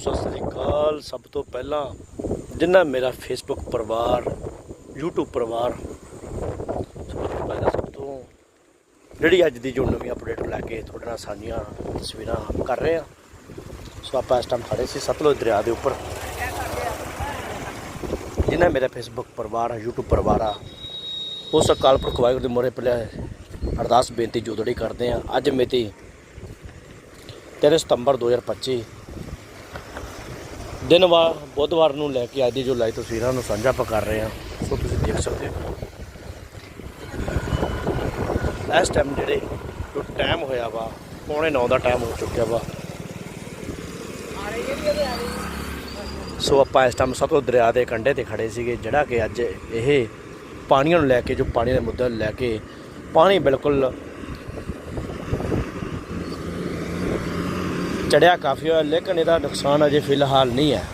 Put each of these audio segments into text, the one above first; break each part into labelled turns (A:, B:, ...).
A: ਸਤਿ ਸ੍ਰੀ ਅਕਾਲ। ਸਭ ਤੋਂ ਪਹਿਲਾਂ ਜਿੰਨਾ ਮੇਰਾ ਫੇਸਬੁੱਕ ਪਰਿਵਾਰ, YouTube ਪਰਿਵਾਰ, ਸਭ ਤੋਂ ਪਹਿਲਾਂ ਸਭ ਤੋਂ ਜਿਹੜੀ ਅੱਜ ਦੀ ਜੋ ਨਵੀਂ ਅਪਡੇਟ ਲੈ ਕੇ ਤੁਹਾਡੇ ਨਾਲ ਸਾਂਝੀਆਂ ਤਸਵੀਰਾਂ ਕਰ ਰਹੇ ਆ ਸੋ ਆਪਾਂ ਇਸ ਟਾਈਮ ਖੜੇ ਸੀ ਸਤਲੁਜ ਦਰਿਆ ਦੇ ਉੱਪਰ। ਜਿੰਨਾ ਮੇਰਾ ਫੇਸਬੁੱਕ ਪਰਿਵਾਰ YouTube ਪਰਿਵਾਰ ਆ, ਉਸ ਅਕਾਲ ਪੁਰਖ ਵਾਹਿਗੁਰੂ ਦੇ ਮੋਰੇ ਪਹਿਲੇ ਅਰਦਾਸ ਬੇਨਤੀ ਜੋਦੜੀ ਕਰਦੇ ਆ ਅੱਜ ਮਿਤੀ 3 ਸਤੰਬਰ 2025 ਦਿਨ ਵਾ ਬੁੱਧਵਾਰ ਨੂੰ ਲੈ ਕੇ ਅੱਜ ਦੀ ਜੋ ਲਾਈਵ ਤਸਵੀਰਾਂ ਨੂੰ ਸਾਂਝਾ ਆਪਾਂ ਕਰ ਰਹੇ ਹਾਂ। ਸੋ ਤੁਸੀਂ ਦੇਖ ਸਕਦੇ ਹੋ। ਇਸ ਟਾਈਮ ਜਿਹੜੇ ਜੋ ਟਾਈਮ ਹੋਇਆ ਵਾ, ਪੌਣੇ 9 ਦਾ ਟਾਈਮ ਹੋ ਚੁੱਕਿਆ ਵਾ। ਸੋ ਆਪਾਂ ਇਸ ਟਾਈਮ ਸਤਲੁਜ ਦਰਿਆ ਦੇ ਕੰਢੇ ਤੇ ਖੜੇ ਸੀਗੇ, ਜਿਹੜਾ ਕਿ ਅੱਜ ਇਹ ਪਾਣੀਆਂ ਨੂੰ ਲੈ ਕੇ, ਜੋ ਪਾਣੀ ਦੇ ਮੁੱਦੇ ਨੂੰ ਲੈ ਕੇ ਪਾਣੀ ਬਿਲਕੁਲ ਚੜਿਆ ਕਾਫੀ ਹੋਇਆ, ਲੇਕਿਨ ਇਹਦਾ ਨੁਕਸਾਨ ਅਜੇ ਫਿਲਹਾਲ ਨਹੀਂ ਹੈ।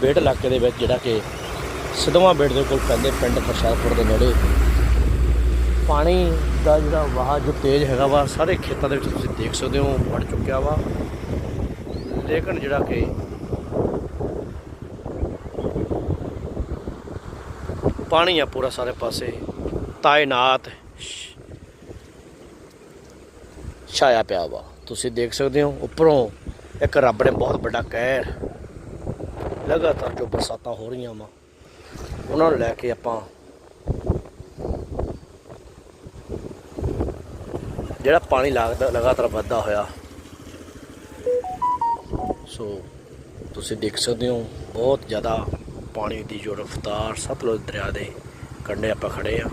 A: ਬੇੜ ਇਲਾਕੇ ਦੇ ਵਿੱਚ ਜਿਹੜਾ ਕਿ ਸਿੱਧਵਾਂ ਬੇੜ ਦੇ ਕੋਲ ਪੈਂਦੇ ਪਿੰਡ ਪ੍ਰਸ਼ਾਦਪੁਰ ਦੇ ਨੇੜੇ। ਪਾਣੀ ਦਾ ਜਿਹੜਾ ਵਹਾਅ ਜੋ ਤੇਜ਼ ਹੈਗਾ ਵਾ, ਸਾਰੇ ਖੇਤਾਂ ਦੇ ਵਿੱਚ ਤੁਸੀਂ ਦੇਖ ਸਕਦੇ ਹੋ, ਵੜ ਚੁੱਕਿਆ ਵਾ। ਲੇਕਿਨ ਜਿਹੜਾ ਕਿ ਪਾਣੀ ਆ ਪੂਰਾ ਸਾਰੇ ਪਾਸੇ। ਤਾਇਨਾਤ ਛਾਇਆ ਪਿਆ ਵਾ। ਤੁਸੀਂ ਦੇਖ ਸਕਦੇ ਹੋ, ਉੱਪਰੋਂ ਇੱਕ ਰੱਬ ਨੇ ਬਹੁਤ ਵੱਡਾ ਕਹਿਰ ਲਗਾਤਾਰ ਜੋ ਬਰਸਾਤਾਂ ਹੋ ਰਹੀਆਂ ਵਾ, ਉਹਨਾਂ ਨੂੰ ਲੈ ਕੇ ਆਪਾਂ ਜਿਹੜਾ ਪਾਣੀ ਲੱਗਦਾ, ਲਗਾਤਾਰ ਵੱਧਦਾ ਹੋਇਆ। ਸੋ ਤੁਸੀਂ ਦੇਖ ਸਕਦੇ ਹੋ, ਬਹੁਤ ਜ਼ਿਆਦਾ ਪਾਣੀ ਦੀ ਜੋ ਰਫ਼ਤਾਰ ਸਤਲੁਜ ਦਰਿਆ ਦੇ ਕੰਢੇ ਆਪਾਂ ਖੜੇ ਆ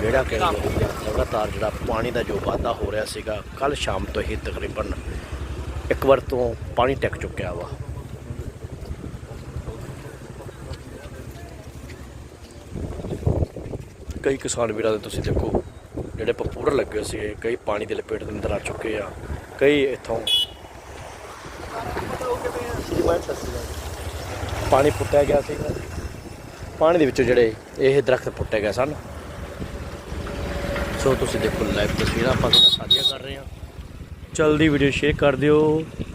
A: ਜਿਹੜਾ ਕਿ ਲਗਾਤਾਰ ਜਿਹੜਾ ਪਾਣੀ ਦਾ ਜੋ ਵਾਧਾ ਹੋ ਰਿਹਾ ਸੀਗਾ ਕੱਲ ਸ਼ਾਮ ਤੋਂ ਹੀ ਤਕਰੀਬਨ ਇੱਕ ਵਾਰ ਤੋਂ ਪਾਣੀ ਟਿਕ ਚੁੱਕਿਆ ਵਾ। ਕਈ ਕਿਸਾਨ ਵੀਰਾਂ ਦੇ ਤੁਸੀਂ ਦੇਖੋ, ਜਿਹੜੇ ਪਪੂਰ ਲੱਗੇ ਹੋਏ ਸੀਗੇ ਕਈ ਪਾਣੀ ਦੇ ਲਪੇਟ ਦੇ ਅੰਦਰ ਆ ਚੁੱਕੇ ਆ, ਕਈ ਇੱਥੋਂ ਪਾਣੀ ਪੁੱਟਿਆ ਗਿਆ ਸੀਗਾ। ਪਾਣੀ ਦੇ ਵਿੱਚੋਂ ਜਿਹੜੇ ਇਹ ਦਰਖਤ ਪੁੱਟੇ ਗਏ ਸਨ। ਸੋ ਤੁਸੀਂ ਦੇਖੋ ਲਾਈਵ ਤਸਵੀਰਾਂ, ਆਪਾਂ ਤੁਹਾਨੂੰ ਸਾਂਝੀਆਂ ਕਰ ਰਹੇ ਹਾਂ। ਜਲਦੀ ਵੀਡੀਓ ਸ਼ੇਅਰ ਕਰ ਦਿਓ।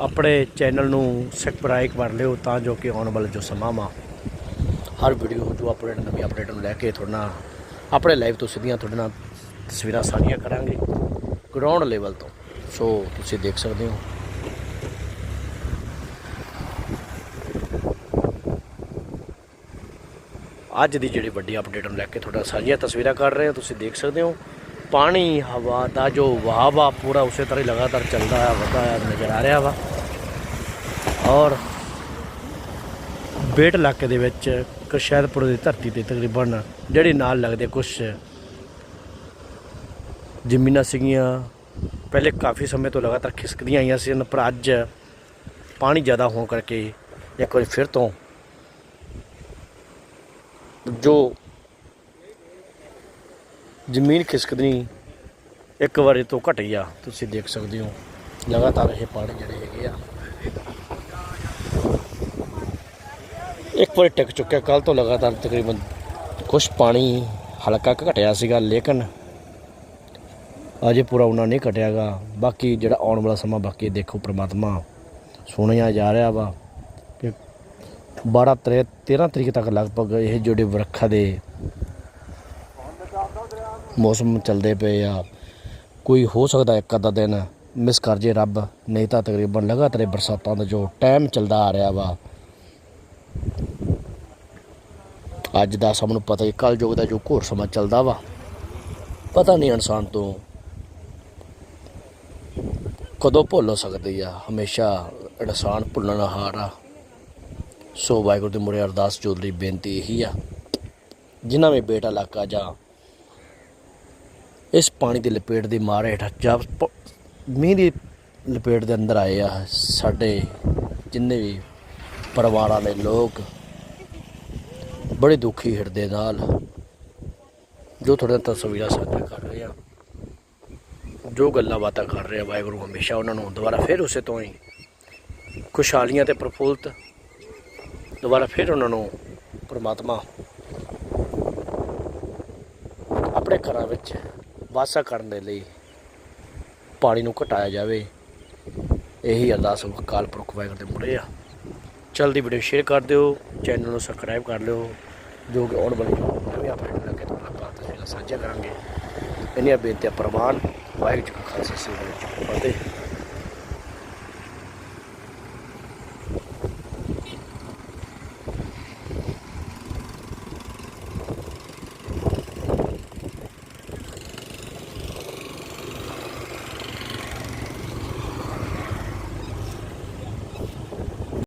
A: ਆਪਣੇ ਚੈਨਲ ਨੂੰ ਸਬਸਕ੍ਰਾਈਬ ਕਰ ਲਿਓ ਤਾਂ ਜੋ ਕਿ ਆਉਣ ਵਾਲਾ ਜੋ ਸਮਾਂ ਵਾ, ਹਰ ਵੀਡੀਓ ਜੋ ਅਪਡੇਟ ਨਵੀਂ ਅਪਡੇਟ ਨੂੰ ਲੈ ਕੇ ਤੁਹਾਡੇ ਨਾਲ, ਆਪਣੇ ਲਾਈਵ ਤੋਂ ਸਿੱਧੀਆਂ ਤੁਹਾਡੇ ਨਾਲ ਤਸਵੀਰਾਂ ਸਾਂਝੀਆਂ ਕਰਾਂਗੇ ਗਰਾਊਂਡ ਲੈਵਲ ਤੋਂ। ਸੋ ਤੁਸੀਂ ਦੇਖ ਸਕਦੇ ਹੋ। ਅੱਜ ਦੀ ਜਿਹੜੀ ਵੱਡੀ ਅਪਡੇਟ ਨੂੰ ਲੈ ਕੇ ਤੁਹਾਡਾ ਸਾਂਝੀਆਂ ਤਸਵੀਰਾਂ ਕਰ ਰਹੇ ਹਾਂ। ਤੁਸੀਂ ਦੇਖ ਸਕਦੇ ਹੋ। ਪਾਣੀ, ਹਵਾ ਦਾ ਜੋ ਵਾਹ ਵਾ ਪੂਰਾ ਉਸੇ ਤਰ੍ਹਾਂ ਹੀ ਲਗਾਤਾਰ ਚੱਲਦਾ ਆ, ਵਧਦਾ ਆ, ਨਜ਼ਰ ਆ ਰਿਹਾ ਵਾ। ਔਰ ਬੇਟ ਇਲਾਕੇ ਦੇ ਵਿੱਚ ਕਰਸ਼ੈਦਪੁਰ ਦੀ ਧਰਤੀ ਤੇ ਤਕਰੀਬਨ ਜਿਹੜੇ ਨਾਲ ਲੱਗਦੇ ਕੁਝ ਜ਼ਮੀਨਾਂ ਸੀਗੀਆਂ। ਪਹਿਲੇ ਕਾਫੀ ਸਮੇਂ ਤੋਂ ਲਗਾਤਾਰ ਖਿਸਕਦੀਆਂ ਆਈਆਂ ਸੀ, ਪਰ ਅੱਜ ਪਾਣੀ ਜ਼ਿਆਦਾ ਹੋਣ ਕਰਕੇ ਇੱਕ ਵਾਰੀ ਫਿਰ ਤੋਂ ਜੋ ਜ਼ਮੀਨ ਖਿਸਕਦੀ ਇੱਕ ਵਾਰੀ ਤੋਂ ਘਟੀ ਆ ਤੁਸੀਂ ਦੇਖ ਸਕਦੇ ਹੋ। ਲਗਾਤਾਰ ਇਹ ਪਾਣੀ ਜਿਹੜੇ ਹੈਗੇ ਆ। ਇੱਕ ਵਾਰੀ ਟਿਕ ਚੁੱਕਿਆ ਕੱਲ ਤੋਂ ਲਗਾਤਾਰ ਤਕਰੀਬਨ ਕੁਝ ਪਾਣੀ ਹਲਕਾ ਘਟਿਆ ਸੀਗਾ, ਲੇਕਿਨ ਅਜੇ ਪੂਰਾ ਉਹਨਾਂ ਨਹੀਂ ਘਟਿਆਗਾ। ਬਾਕੀ ਜਿਹੜਾ ਆਉਣ ਵਾਲਾ ਸਮਾਂ, ਬਾਕੀ ਦੇਖੋ ਪ੍ਰਮਾਤਮਾ ਸੁਣਿਆ ਜਾ ਰਿਹਾ ਵਾ ਕਿ 12 ਤਰੇ 13 ਤਰੀਕ ਤੱਕ ਲਗਭਗ ਇਹ ਜਿਹੜੇ ਵਰਖਾ ਦੇ ਮੌਸਮ ਚੱਲਦੇ ਪਏ ਆ। ਕੋਈ ਹੋ ਸਕਦਾ ਇੱਕ ਅੱਧਾ ਦਿਨ। ਮਿਸ ਕਰ ਜੇ ਰੱਬ। ਨਹੀਂ ਤਾਂ ਤਕਰੀਬਨ ਲਗਾਤਾਰ ਬਰਸਾਤਾਂ ਦਾ ਜੋ ਟਾਈਮ ਚੱਲਦਾ ਆ ਰਿਹਾ ਵਾ। ਅੱਜ ਦਾ ਸਭ ਨੂੰ ਪਤਾ ਹੀ ਕੱਲ ਯੁੱਗ ਦਾ ਜੋ ਘੋਰ ਸਮਾਂ ਚੱਲਦਾ ਵਾ। ਪਤਾ ਨਹੀਂ ਇਨਸਾਨ ਤੋਂ ਕਦੋਂ ਭੁੱਲ ਸਕਦੀ ਆ। ਹਮੇਸ਼ਾ ਇਨਸਾਨ ਭੁੱਲਣ ਹਾਰ ਆ। ਸੋ ਵਾਹਿਗੁਰੂ ਦੇ ਮੁਰੇ ਅਰਦਾਸ ਜੋਦਰੀ ਬੇਨਤੀ ਇਹੀ ਆ। ਜਿਨ੍ਹਾਂ ਵੀ ਬੇਟਾ ਇਲਾਕਾ ਜਾਂ ਇਸ ਪਾਣੀ ਦੀ ਲਪੇਟ ਦੀ ਮਾਰ ਹੇਠ ਜਾਂ ਮੀਂਹ ਦੀ ਲਪੇਟ ਦੇ ਅੰਦਰ ਆਏ ਆ ਸਾਡੇ ਜਿੰਨੇ ਵੀ ਪਰਿਵਾਰਾਂ ਦੇ ਲੋਕ, ਬੜੇ ਦੁਖੀ ਹਿਰਦੇ ਨਾਲ ਜੋ ਤੁਹਾਡੇ ਤਸਵੀਰਾਂ ਸਾਂਝਾ ਕਰ ਰਹੇ ਆ, ਜੋ ਗੱਲਾਂ ਬਾਤਾਂ ਕਰ ਰਹੇ ਆ ਵਾਹਿਗੁਰੂ ਹਮੇਸ਼ਾ ਉਹਨਾਂ ਨੂੰ ਦੁਬਾਰਾ ਫਿਰ ਉਸੇ ਤੋਂ ਹੀ ਖੁਸ਼ਹਾਲੀਆਂ ਤੇ ਪ੍ਰਫੁੱਲਤ ਦੁਬਾਰਾ ਫਿਰ ਉਹਨਾਂ ਨੂੰ ਪ੍ਰਮਾਤਮਾ ਆਪਣੇ ਘਰਾਂ ਵਿੱਚ ਵਾਸਾ ਕਰਨ ਦੇ ਲਈ ਪਾਣੀ ਨੂੰ ਘਟਾਇਆ ਜਾਵੇ। ਇਹੀ ਅਰਦਾਸ ਕਾਲ ਪੁਰਖ ਵਾਹਿਗੁਰੂ ਦੇ ਮੁਰੇ ਆ। ਜਲਦੀ ਵੀਡੀਓ ਸ਼ੇਅਰ ਕਰ ਦਿਓ ਚੈਨਲ ਨੂੰ ਸਬਸਕ੍ਰਾਈਬ ਕਰ ਲਿਓ, ਜੋ ਕਿ ਆਉਣ ਵਾਲੀ ਨਵੀਂ ਅਪਡੇਟ ਲੈ ਕੇ ਤੁਹਾਡੇ ਤਸਵੀਰਾਂ ਸਾਂਝਾ ਕਰਾਂਗੇ। ਇੰਨੀਆਂ ਬੇਨਤੀਆਂ ਪ੍ਰਵਾਨ ਵਾਹਿਗੁਰੂ ਜੀ ਕਾ ਖਾਲਸਾ, ਸ੍ਰੀ ਵਾਹਿਗੁਰੂ ਜੀ ਕੀ ਫਤਿਹ।